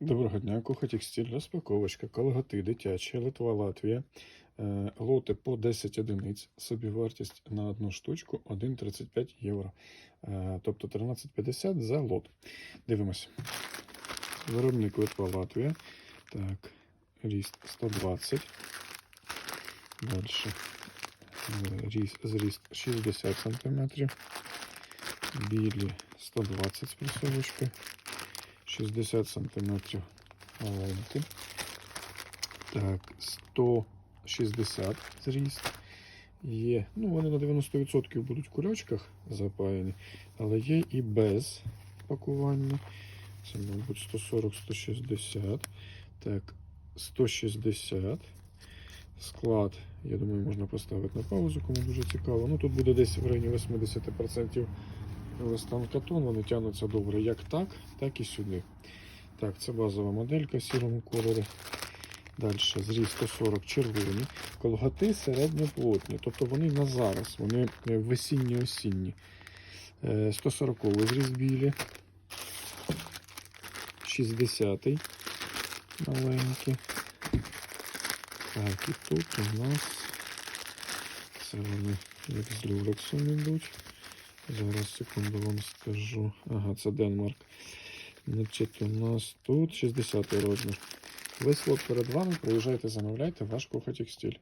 Доброго дня, Кухотекстиль, розпаковочка, колготи дитячі, Литва, Латвія. Е, Лоти по 10 одиниць, собівартість на одну штучку 1,35 євро. Е, Тобто 13,50 за лот. Дивимося. Виробник Литва, Латвія. Так, ріст 120. Далі. Ріст, зріст 60 см. Білі 120 з присовочкою. 60 сантиметрів маленькі. Так, 160 зріст. Є, ну вони на 90% будуть в кульочках запаяні, але є і без пакування. Це, мабуть, 140-160. Так, 160. Склад, я думаю, можна поставити на паузу, кому дуже цікаво. Ну тут буде десь в районі 80% Листан-катон, вони тягнуться добре як так, так і сюди. Так, це базова моделька в сірому кольорі. Далі зріз 140 червоні. Колготи середньоплотні, тобто вони на зараз, вони е, весінні-осінні. Е, 140 зріз білі. 60-й маленький. Так, і тут у нас це вони як з люрексом йдуть. Зараз секунду вам скажу. Ага, це Денмарк. Значить, у нас тут 60 розмір. Весь лот перед вами. Приїжджайте, замовляйте ваш кухотекстиль.